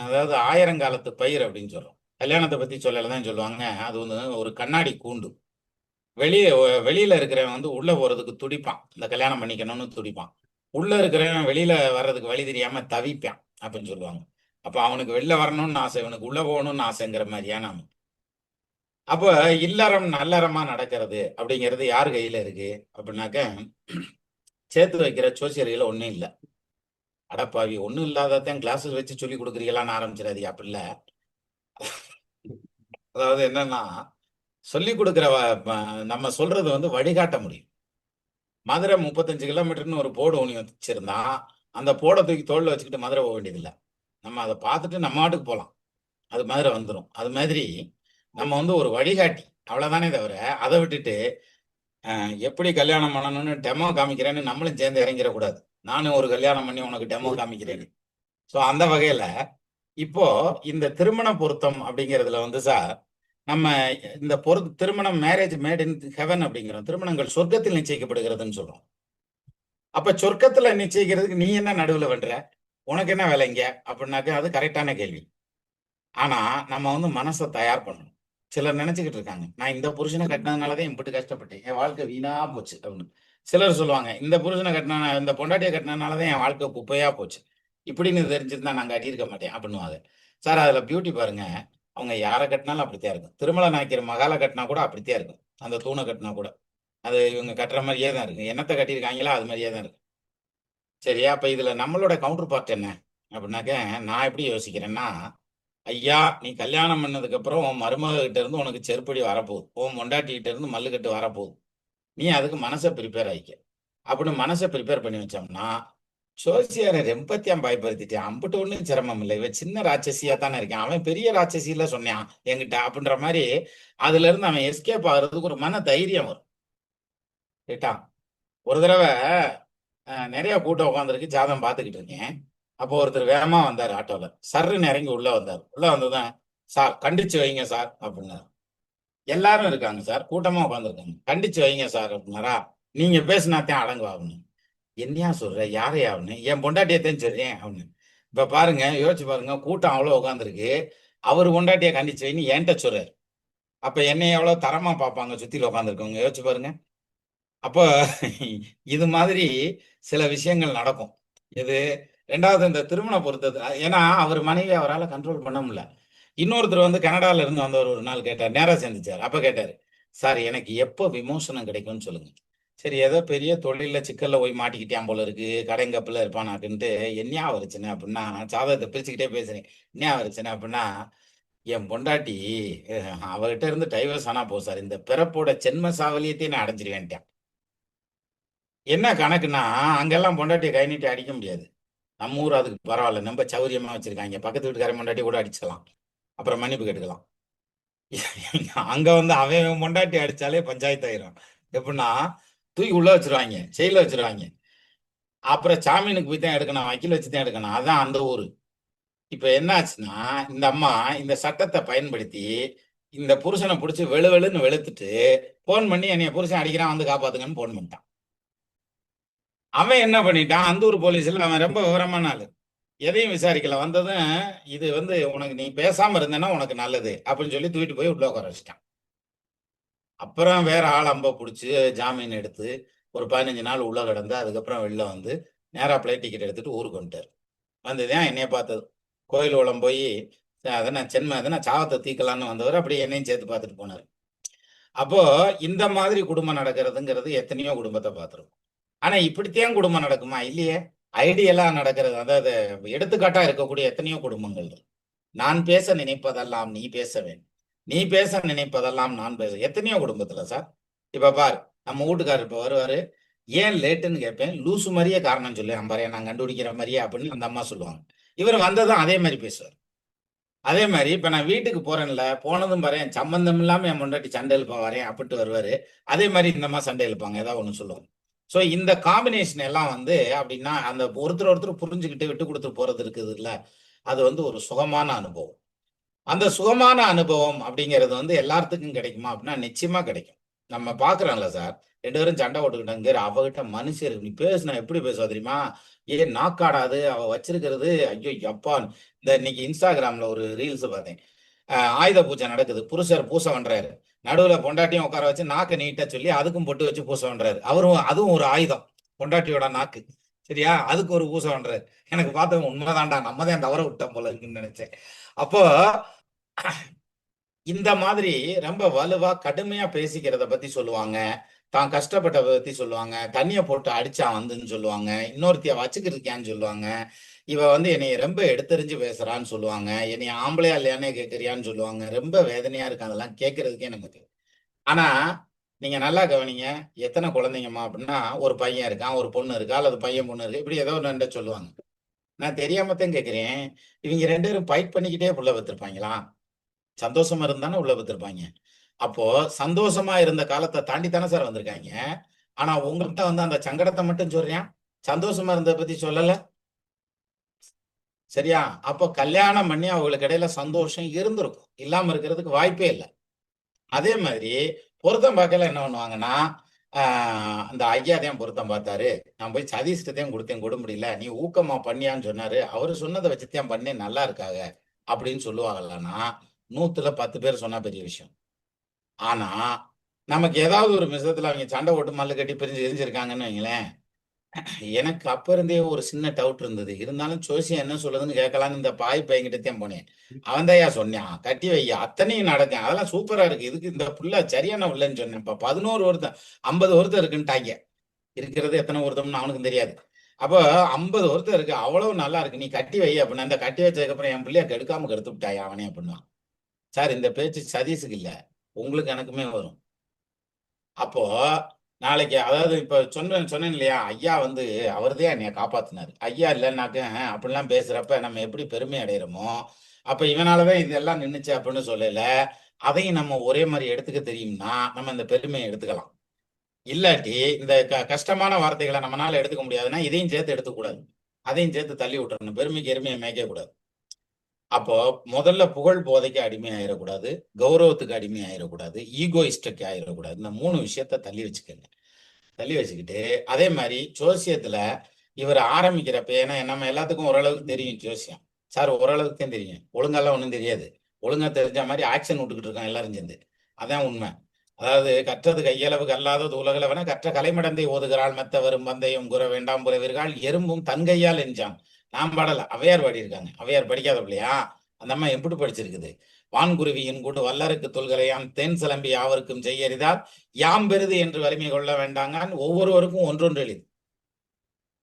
அதாவது ஆயிரங்காலத்து பயிர் அப்படின்னு சொல்றோம். கல்யாணத்தை பத்தி சொல்லல தான் சொல்லுவாங்க. அது வந்து ஒரு கண்ணாடி கூண்டு. வெளியே வெளியில இருக்கிறவன் வந்து உள்ள போறதுக்கு துடிப்பான். இந்த கல்யாணம் பண்ணிக்கணும்னு துடிப்பான். உள்ள இருக்கிறவன் வெளியில வர்றதுக்கு வழி தெரியாம தவிப்பான் அப்படின்னு சொல்லுவாங்க. அப்ப அவனுக்கு வெளில வரணும்னு ஆசை இவனுக்கு உள்ள போகணும்னு ஆசைங்கிற மாதிரியான அவன். அப்ப இல்லறம் நல்லறமா நடக்கிறது அப்படிங்கிறது யார் கையில இருக்கு? அப்படின்னாக்க சேர்த்து வைக்கிற சோசியரியில ஒண்ணும் இல்லை. அடப்பாவி ஒண்ணும் இல்லாததான் கிளாஸஸ் வச்சு சொல்லி கொடுக்குறீங்களான்னு ஆரம்பிச்சிடாதீங்க அப்படி இல்ல அதாவது என்னன்னா சொல்லி கொடுக்குற வ- நம்ம சொல்றது வந்து வழிகாட்ட முடியும். மதுரை முப்பத்தஞ்சு கிலோமீட்டர்னு ஒரு போர்டு ஒன்று வச்சிருந்தா அந்த போட தூக்கி தோல்ல வச்சுக்கிட்டு மதுரை போக வேண்டியதில்லை. நம்ம அதை பார்த்துட்டு நம்ம மாட்டுக்கு போகலாம் அது மதுரை வந்துடும் அது மாதிரி நம்ம வந்து ஒரு வழிகாட்டி. அவ்வளவுதானே தவிர அதை விட்டுட்டு எப்படி கல்யாணம் பண்ணணும்னு டெமோ காமிக்கிறேன்னு நம்மளும் சேர்ந்து இறங்கிடக்கூடாது. நானும் ஒரு கல்யாணம் பண்ணி உனக்கு டெமோ காமிக்கிறேன் ஸோ அந்த வகையில இப்போ இந்த திருமண பொருத்தம் அப்படிங்கிறதுல வந்து சார் நம்ம இந்த பொரு திருமணம் மேரேஜ் மேட் இன் ஹெவன் அப்படிங்கிறோம். திருமணங்கள் சொர்க்கத்தில் நிச்சயிக்கப்படுகிறதுன்னு சொல்றோம். அப்ப சொர்க்கத்துல நிச்சயிக்கிறதுக்கு நீ என்ன நடுவுல பண்ற? உனக்கு என்ன வேலைங்க அப்படின்னாக்க அது கரெக்டான கேள்வி. ஆனா நம்ம வந்து மனசை தயார் பண்ணணும். சிலர் நினைச்சுக்கிட்டு இருக்காங்க நான் இந்த புருஷனை கட்டினதுனாலதான் இப்படி கஷ்டப்பட்டேன். என் வாழ்க்கை வீணா போச்சு அப்படின்னு. சிலர் சொல்லுவாங்க இந்த புருஷனை கட்டின இந்த பொண்டாட்டியை கட்டினதுனாலதான் என் வாழ்க்கை குப்பையா போச்சு. இப்படின்னு தெரிஞ்சிருந்தா நான் கட்டியிருக்க மாட்டேன் அப்படின்னுவாங்க. சார் அதுல பியூட்டி பாருங்க. அவங்க யாரை கட்டினாலும் அப்படித்தான் இருக்கும். திருமலை நாய்க்கிற மகால கட்டினா கூட அப்படித்தான் இருக்கும். அந்த தூணை கட்டினா கூட. அது இவங்க கட்டுற மாதிரியே தான் இருக்கும். என்னத்தை கட்டியிருக்காங்களோ அது மாதிரியே தான் இருக்கும். சரியா? அப்போ இதில் நம்மளோட கவுண்டர் பார்ட் என்ன? அப்படின்னாக்க நான் எப்படி யோசிக்கிறேன்னா ஐயா நீ கல்யாணம் பண்ணதுக்கப்புறம் உன் மருமகிட்ட இருந்து உனக்கு செருப்படி வரப்போகுது. உன் மொண்டாட்டிகிட்ட இருந்து மல்லுக்கட்டு வரப்போகுது. நீ அதுக்கு மனசை ப்ரிப்பேர் ஆயிக்க. அப்படின்னு மனசை ப்ரிப்பேர் பண்ணி வச்சோம்னா சோசியாரை ரெம்பத்தியான் பயப்படுத்திட்டேன். அம்பிட்டு ஒன்றும் சிரமம் இல்லை. இவன் சின்ன ராட்சசியா தானே இருக்கான். அவன் பெரிய ராட்சசியில சொன்னான் என்கிட்ட அப்படின்ற மாதிரி அதுல இருந்து அவன் எஸ்கேப் ஆகுறதுக்கு ஒரு மன தைரியம் வரும். கேட்டா? ஒரு தடவை நிறைய கூட்டம் உட்காந்துருக்கு ஜாதகம் பார்த்துக்கிட்டு இருக்கேன். அப்போ ஒருத்தர் வேகமா வந்தார் ஆட்டோல. சர்ன்னு இறங்கி உள்ள வந்தார். உள்ள வந்ததுதான் சார் கண்டிச்சு வைங்க சார் அப்படின்னாரு. எல்லாரும் இருக்காங்க சார். கூட்டமா உட்காந்துருக்காங்க கண்டிச்சு வைங்க சார் அப்படின்னாரா. நீங்க பேசினாத்தையும் அடங்கு அப்படின்னு என்னையா சொல்ற? யாரையா அப்படின்னு என் பொண்டாட்டியத்தையும் சொல்றேன் அப்படின்னு. இப்ப பாருங்க யோசிச்சு பாருங்க. கூட்டம் அவ்வளவு உட்காந்துருக்கு அவர் பொண்டாட்டிய கண்டிச்சு வைன்னு என்கிட்ட சொல்றாரு. அப்ப என்னை எவ்வளவு தரமா பார்ப்பாங்க சுத்தில உட்காந்துருக்கவங்க யோசிச்சு பாருங்க. அப்போ <laughs> இது மாதிரி சில விஷயங்கள் நடக்கும். இது ரெண்டாவது இந்த திருமண பொறுத்தது ஏன்னா அவர் மனைவி அவரால் கண்ட்ரோல் பண்ண முடியல. இன்னொருத்தர் வந்து கனடால இருந்து வந்தவர் ஒரு நாள் கேட்டார். நேராக சந்திச்சார். அப்ப கேட்டாரு சார் எனக்கு எப்போ விமோசனம் கிடைக்கும்னு சொல்லுங்க. சரி ஏதோ பெரிய தொழிலில் சிக்கலில் போய் மாட்டிக்கிட்டேன் போல இருக்கு. கடைங்கப்பில் இருப்பானாக்குன்ட்டு என்னையா வருச்சுனே அப்படின்னா சாதகத்தை பிரிச்சுக்கிட்டே பேசுறேன். என்னையா வருச்சுனே அப்படின்னா என் பொண்டாட்டி அவர்கிட்ட இருந்து டைவர்ஸ் ஆனால் போ சார். இந்த பிறப்போட சென்ம சாவலியத்தையும் நான் அடைஞ்சிருவேன்ட்டேன். என்ன கணக்குன்னா அங்கெல்லாம் பொண்டாட்டியை கை நீட்டி அடிக்க முடியாது. நம்ம ஊர் அதுக்கு பரவாயில்ல. நம்ம சௌரியமா வச்சிருக்காங்க. பக்கத்து வீட்டுக்காரன் பொண்டாட்டி கூட அடிச்சலாம் அப்புறம் மன்னிப்பு கேட்டுக்கலாம். <laughs> அங்க வந்து அவன் பொண்டாட்டி அடிச்சாலே பஞ்சாயத்து ஆயிரும். எப்படின்னா தூக்கி உள்ள வச்சிருவாங்க. செயல வச்சிருவாங்க. அப்புறம் சாமீனுக்கு போய் தான் எடுக்கணும். வக்கீல் வச்சு தான் எடுக்கணும். அதான் அந்த ஊர். இப்ப என்ன ஆச்சுன்னா இந்த அம்மா இந்த சட்டத்தை பயன்படுத்தி இந்த புருஷனை பிடிச்சி வெளு வெளுன்னு வெளுத்துட்டு போன் பண்ணி என்னைய புருஷன் அடிக்கிறான் வந்து காப்பாத்துங்கன்னு போன் பண்ணிட்டான். அவன் என்ன பண்ணிட்டான்? அந்த ஊர் போலீஸ்ல அவன் ரொம்ப விவரமான ஆளு. எதையும் விசாரிக்கல. வந்ததும் இது வந்து உனக்கு நீ பேசாம இருந்தேன்னா உனக்கு நல்லது அப்படின்னு சொல்லி தூக்கிட்டு போய் உள்ள உட்கார வச்சிட்டான். அப்புறம் வேற ஆள் அம்ப பிடிச்சி ஜாமீன் எடுத்து ஒரு பதினஞ்சு நாள் உள்ள கிடந்து அதுக்கப்புறம் வெளில வந்து நேராக பிளைட் டிக்கெட் எடுத்துட்டு ஊருக்கு வந்துட்டார். ஏன் என்னைய பார்த்தது கோயில் உளம் போய் அதனால் சென்ம அதனா சாவத்தை தீக்கலான்னு வந்தவர் அப்படியே என்னையும் சேர்த்து பார்த்துட்டு போனார். அப்போ இந்த மாதிரி குடும்பம் நடக்கிறதுங்கிறது எத்தனையோ குடும்பத்தை பார்த்துருக்கோம். ஆனா இப்படித்தான் குடும்பம் நடக்குமா? இல்லையே. ஐடியலா நடக்கிறது. அதாவது எடுத்துக்காட்டா இருக்கக்கூடிய எத்தனையோ குடும்பங்கள் நான் பேச நினைப்பதெல்லாம் நீ பேச வேண்டும். நீ பேச நினைப்பதெல்லாம் நான் பேச எத்தனையோ குடும்பத்துல சார். இப்ப பார் நம்ம வீட்டுக்காரர் இப்ப வருவாரு. ஏன் லேட்டுன்னு கேட்பேன். லூசு மாதிரியே காரணம் சொல்லி. பாரு நான் கண்டுபிடிக்கிற மாதிரியே அப்படின்னு அந்த அம்மா சொல்லுவாங்க. இவர் வந்ததும் அதே மாதிரி பேசுவார். அதே மாதிரி இப்ப நான் வீட்டுக்கு போறேன்ல. போனதும் வரேன் சம்பந்தம் இல்லாம என் முன்னாடி சண்டை இழுப்பா வரேன் அப்படின்ட்டு வருவாரு. அதே மாதிரி இந்த மாதிரி சண்டை இழுப்பாங்க. ஏதாவது ஒன்று சொல்லுவாங்க ஸோ இந்த காம்பினேஷன் எல்லாம் வந்து அப்படின்னா அந்த ஒருத்தர் ஒருத்தர் புரிஞ்சுக்கிட்டு விட்டு கொடுத்து போறது இருக்குது இல்லை அது வந்து ஒரு சுகமான அனுபவம். அந்த சுகமான அனுபவம் அப்படிங்கிறது வந்து எல்லாத்துக்கும் கிடைக்குமா அப்படின்னா நிச்சயமா கிடைக்கும். நம்ம பாக்குறோம்ல சார் ரெண்டு பேரும் சண்டை போட்டுக்கிட்டாங்க அவகிட்ட மனுஷர் நீ பேசுனா எப்படி பேசுவா தெரியுமா? ஏன் நாக்காடாது அவ வச்சிருக்கிறது ஐயோ அப்பா இந்த இன்னைக்கு இன்ஸ்டாகிராம்ல ஒரு ரீல்ஸ் பார்த்தேன். ஆயுத பூஜை நடக்குது. புருஷர் பூசை பண்றாரு. நடுவுல பொண்டாட்டியும் உட்கார வச்சு நாக்கை நீட்ட சொல்லி அதுக்கும் பொட்டு வச்சு பூசை பண்றாரு. அவரும் அதுவும் ஒரு ஆயுதம். பொண்டாட்டியோட நாக்கு. சரியா? அதுக்கு ஒரு பூசை பண்றாரு. எனக்கு பார்த்தவன் உண்மைதான்டா. நம்ம தான் தவற விட்டோம் போல இருக்குன்னு நினைச்சேன். அப்போ இந்த மாதிரி ரொம்ப வலுவா கடுமையா பேசிக்கிறத பத்தி சொல்லுவாங்க. தான் கஷ்டப்பட்ட பத்தி சொல்லுவாங்க. தண்ணியை போட்டு அடிச்சா வந்துன்னு சொல்லுவாங்க. இன்னொருத்திய வச்சுக்கிருக்கியான்னு சொல்லுவாங்க. இவ வந்து என்னைய ரொம்ப எடுத்தறிஞ்சு பேசுறான்னு சொல்லுவாங்க. என்னைய ஆம்பளையா இல்லையானே கேட்கறியான்னு சொல்லுவாங்க. ரொம்ப வேதனையா இருக்கு அதெல்லாம் கேட்கறதுக்கே நமக்கு. ஆனா நீங்க நல்லா கவனிங்க. எத்தனை குழந்தைங்கம்மா அப்படின்னா ஒரு பையன் இருக்கான் ஒரு பொண்ணு இருக்கா அல்லது பையன் பொண்ணு இருக்கு இப்படி ஏதோ ஒன்று சொல்லுவாங்க. நான் தெரியாமத்தான் கேட்கிறேன். இவங்க ரெண்டு பேரும் ஃபைட் பண்ணிக்கிட்டே உள்ள வச்சிருப்பாங்களா சந்தோஷமா இருந்தானே உள்ள வச்சிருப்பாங்க அப்போ சந்தோஷமா இருந்த காலத்தை தாண்டி தானே சார் வந்திருக்காங்க. ஆனா உங்கள்கிட்ட வந்து அந்த சங்கடத்தை மட்டும் சொல்றேன் சந்தோஷமா இருந்ததை பத்தி சொல்லலை? சரியா? அப்போ கல்யாணம் பண்ணி அவங்களுக்கு இடையில சந்தோஷம் இருந்திருக்கும். இல்லாம இருக்கிறதுக்கு வாய்ப்பே இல்லை. அதே மாதிரி பொருத்தம் பார்க்கல என்ன பண்ணுவாங்கன்னா அந்த ஐயா தான் பொருத்தம் பார்த்தாரு. நான் போய் சதீஷ்டத்தையும் கொடுத்தேன் கொடு முடியல. நீ ஊக்கமா பண்ணியான்னு சொன்னாரு. அவரு சொன்னதை வச்சுத்தான் பண்ணேன் நல்லா இருக்காங்க அப்படின்னு சொல்லுவாங்கல்லன்னா நூத்துல பத்து பேர் சொன்னா பெரிய விஷயம். ஆனா நமக்கு ஏதாவது ஒரு மிசத்துல அவங்க சண்டை போட்டு மல்லு கட்டி பிரிஞ்சு எரிஞ்சிருக்காங்கன்னு வைங்களேன். எனக்கு அப்ப இருந்தே ஒரு சின்ன டவுட் இருந்தது. இருந்தாலும் ஜோசியம் என்ன சொல்லுதுன்னு கேட்கலான்னு இந்த பாய் பையன்கிட்டத்தையும் போனேன். அவன் தான் சொன்னான் கட்டி வையா அத்தனையும் நடந்தேன் அதெல்லாம் சூப்பரா இருக்கு. இதுக்கு இந்த புள்ள சரியான உள்ளன்னு சொன்னேன். இப்ப பதினோரு வருத்தம் ஐம்பது வருத்தம் இருக்குன்ட்டாங்க. இருக்கிறது எத்தனை வருத்தம்னு அவனுக்கும் தெரியாது. அப்போ ஐம்பது வருத்தம் இருக்கு. அவ்வளவு நல்லா இருக்கு. நீ கட்டி வை அப்படின்னு அந்த கட்டி வச்சதுக்கப்புறம் என் பிள்ளைய கெடுக்காம கெடுத்து விட்டாயா அவனே அப்படின்னா. சார் இந்த பேச்சு சதீஷுக்கு இல்ல. உங்களுக்கு எனக்குமே வரும். அப்போ நாளைக்கு அதாவது இப்ப சொன்னேன் சொன்னேன் இல்லையா ஐயா வந்து அவர்தான் என்னைய காப்பாத்தினாரு. ஐயா இல்லைன்னாக்க அப்படிலாம் பேசுறப்ப நம்ம எப்படி பெருமை அடையிறோமோ அப்ப இவனாலதான் இதெல்லாம் நின்னுச்சு அப்படின்னு சொல்லல. அதையும் நம்ம ஒரே மாதிரி எடுத்துக்க தெரியும்னா நம்ம இந்த பெருமையை எடுத்துக்கலாம். இல்லாட்டி இந்த க- கஷ்டமான வார்த்தைகளை நம்மளால எடுத்துக்க முடியாதுன்னா இதையும் சேர்த்து எடுத்துக்கூடாது அதையும் சேர்த்து தள்ளி விட்டுறணும். பெருமைக்கு எருமையை மேய்க்க கூடாது அப்போ முதல்ல புகழ் போதைக்கு அடிமை ஆயிடக்கூடாது கௌரவத்துக்கு அடிமை ஆயிடக்கூடாது ஈகோயிஸ்டுக்கு ஆயிடக்கூடாது இந்த மூணு விஷயத்த தள்ளி வச்சுக்கோங்க. தள்ளி வச்சுக்கிட்டு அதே மாதிரி ஜோசியத்துல இவர் ஆரம்பிக்கிறப்ப ஏன்னா நம்ம எல்லாத்துக்கும் ஓரளவுக்கு தெரியும் ஜோசியம். சார் ஓரளவுக்கு தான் தெரியும். ஒழுங்காலாம் ஒன்றும் தெரியாது. ஒழுங்கா தெரிஞ்ச மாதிரி ஆக்ஷன் விட்டுக்கிட்டு இருக்கான் எல்லாரும் சேர்ந்து. அதான் உண்மை. அதாவது கற்றது கையளவுக்கு அல்லாதது உலகளவன கற்ற கலைமடந்தை ஓதுகிறாள் மெத்த வரும் பந்தயம் குற வேண்டாம் புறவீர்கள் எறும்பும் தன் கையால் என்றான் நான் பாடல. அவையார் பாடியிருக்காங்க. அவையார் படிக்காத பிள்ளையா அந்த அம்மா எப்படி படிச்சிருக்குது. வான்குருவியின் கூட்டு வல்லருக்கு தொல்களையான் தென் சிலம்பி யாவருக்கும் செய்யறிதால் யாம் பெருது என்று வலிமை கொள்ள வேண்டாங்கன்னு ஒவ்வொருவருக்கும் ஒன்றொன்று எழுது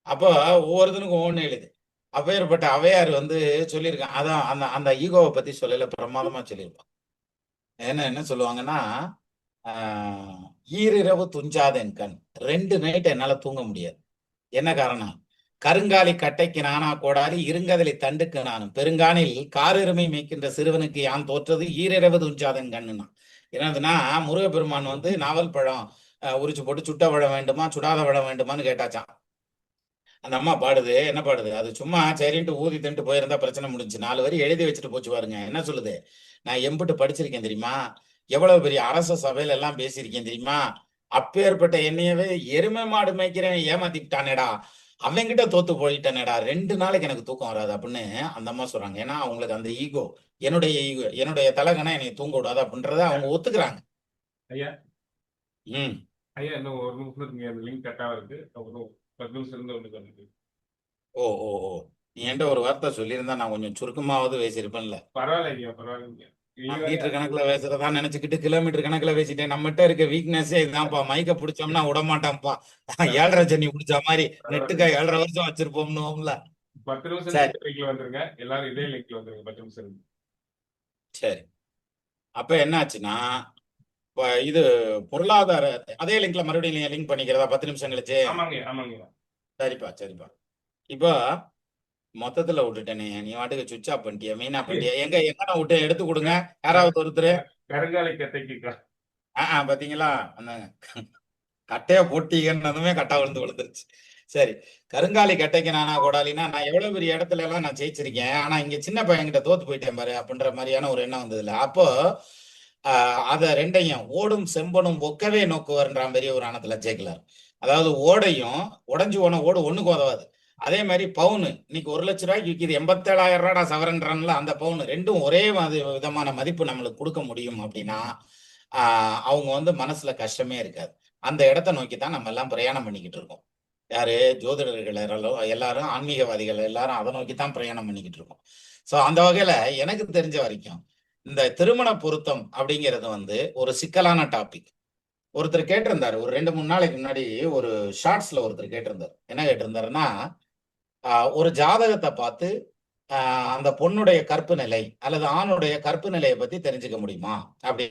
அப்போ ஒவ்வொருத்தனுக்கும் ஒவ்வொன்று எழுது அப்பேற்பட்ட அவையார் வந்து சொல்லியிருக்கான் அதான் அந்த அந்த ஈகோவை பத்தி சொல்லல பிரமாதமா சொல்லியிருப்பான் என்ன என்ன சொல்லுவாங்கன்னா ஈரிரவு துஞ்சாதென் கண். ரெண்டு நைட் என்னால தூங்க முடியாது. என்ன காரணம்? கருங்காலி கட்டைக்கு நானா கோடாரி இருங்கதலை தண்டுக்கு நானும். பெருங்கானில் காரெருமை மேய்க்கின்ற சிறுவனுக்கு யான் தோற்றது? ஈரிரவு துஞ்சாதன் கண்ணுனா. என்னதுன்னா முருகப்பெருமான் வந்து நாவல் பழம் உரிச்சு போட்டு சுட்ட பழம் வேண்டுமா சுடாத பழம் வேண்டுமான்னு கேட்டாச்சான் அந்த அம்மா பாடுது என்ன பாடுது? அது சும்மா சரின்ட்டு ஊதி தின்ட்டு போயிருந்தா பிரச்சனை முடிஞ்சு நாலு வரி எழுதி வச்சுட்டு போச்சு பாருங்க. என்ன சொல்லுது? நான் எம்பிட்டு படிச்சிருக்கேன் தெரியுமா? எவ்வளவு பெரிய அரச சபையில எல்லாம் பேசியிருக்கேன் தெரியுமா? அப்பேற்பட்ட என்னையவே எருமை மாடு மேய்க்கிறவன் ஏமாத்திட்டானேடா. அவன்கிட்ட தோத்து போயிட்டானேடா. ரெண்டு நாளைக்கு எனக்கு தூக்கம் வராது அப்படின்னு அந்த அம்மா சொல்றாங்க. ஏன்னா அவங்களுக்கு அந்த ஈகோ என்னுடைய ஈகோ என்னுடைய தலகனா என்னை தூங்க விடாது அப்படின்றத அவங்க ஒத்துக்கிறாங்க. ஐயா. ம். ஐயா இன்னும் ஒரு நிமிஷம் இருக்குங்க அந்த லிங்க் கட்டாக இருக்கு. அப்புறம் பத்து நிமிஷம் இருந்து ஒன்று ஓ ஓ ஓ. நீ என்கிட்ட ஒரு வார்த்தை சொல்லியிருந்தா நான் கொஞ்சம் சுருக்கமாவது பேசியிருப்பேன்ல. பரவாயில்ல ஐயா பரவாயில்லைங்க மீட்டர் கணக்குல பேசுறதா நினைச்சுக்கிட்டு கிலோமீட்டர் கணக்குல பேசிட்டேன் நம்மகிட்ட இருக்க வீக்னஸே இதுதான்ப்பா மைக்க பிடிச்சோம்னா விட மாட்டான்ப்பா. <laughs> ஏழரை ஜன்னி பிடிச்ச மாதிரி நெட்டுக்கா ஏழரை வருஷம் வச்சிருப்போம்னுவோம்ல. பத்து நிமிஷம் வந்துருங்க. எல்லாரும் இதே லிங்க்ல வந்துருங்க. பத்து நிமிஷம் சரி. அப்ப என்ன ஆச்சுன்னா இது பொருளாதார அதே லிங்க்ல மறுபடியும் லிங்க் பண்ணிக்கிறதா? பத்து நிமிஷம் கழிச்சு. சரிப்பா சரிப்பா. இப்போ மொத்தத்துல விட்டுட்டேனே. நீ வாட்டுக்கு சுவிட்ச் ஆஃப் பண்ணிட்டியா? மீனா பண்ணிட்டியா? எங்க எங்க விட்டு எடுத்து கொடுங்க. யாராவது ஒருத்தர். கருங்காலை கத்தைக்கு ஆ ஆ, பாத்தீங்களா? அந்த கட்டைய போட்டீங்கன்னதுமே கட்டா விழுந்து விழுந்துருச்சு. சரி. கருங்காலி கட்டைக்கு நானா கொடாலினா நான் எவ்வளவு பெரிய இடத்துல எல்லாம் நான் ஜெயிச்சிருக்கேன். ஆனா இங்க சின்ன பையன்கிட்ட தோத்து போயிட்டேன் பாரு அப்படின்ற மாதிரியான ஒரு எண்ணம் வந்ததுல. அப்போ ஆஹ் அத ரெண்டையும் ஓடும் செம்பனும் ஒக்கவே நோக்குவர்ன்றான் பெரிய ஒரு ஆணத்துல ஜெயிக்கலார் அதாவது ஓடையும் உடைஞ்சு போன ஓடு ஒண்ணுக்கு உதவாது. அதே மாதிரி பவுனு. இன்னைக்கு ஒரு லட்ச ரூபாய்க்கு விற்கிது எண்பத்தேழாயிரம் ரூபாடா சவரன்றான்ல அந்த பவுன். ரெண்டும் ஒரே மாதிரி விதமான மதிப்பு நம்மளுக்கு கொடுக்க முடியும் அப்படின்னா அவங்க வந்து மனசுல கஷ்டமே இருக்காது. அந்த இடத்த நோக்கி தான் நம்ம எல்லாம் பிரயாணம் பண்ணிக்கிட்டு இருக்கோம். யாரு? ஜோதிடர்கள் எல்லாரும் எல்லாரும் ஆன்மீகவாதிகள் எல்லாரும் அதை நோக்கி தான் பிரயாணம் பண்ணிக்கிட்டு இருக்கோம். ஸோ அந்த வகையில எனக்கு தெரிஞ்ச வரைக்கும் இந்த திருமண பொருத்தம் அப்படிங்கிறது வந்து ஒரு சிக்கலான டாபிக் ஒருத்தர் கேட்டிருந்தாரு ஒரு ரெண்டு மூணு நாளைக்கு முன்னாடி ஒரு ஷார்ட்ஸ்ல ஒருத்தர் கேட்டிருந்தார். என்ன கேட்டிருந்தாருன்னா ஒரு ஜாதகத்தை பார்த்து அந்த பொண்ணுடைய கற்பு நிலை அல்லது ஆணுடைய கற்பு நிலையை பத்தி தெரிஞ்சுக்க முடியுமா? அப்படி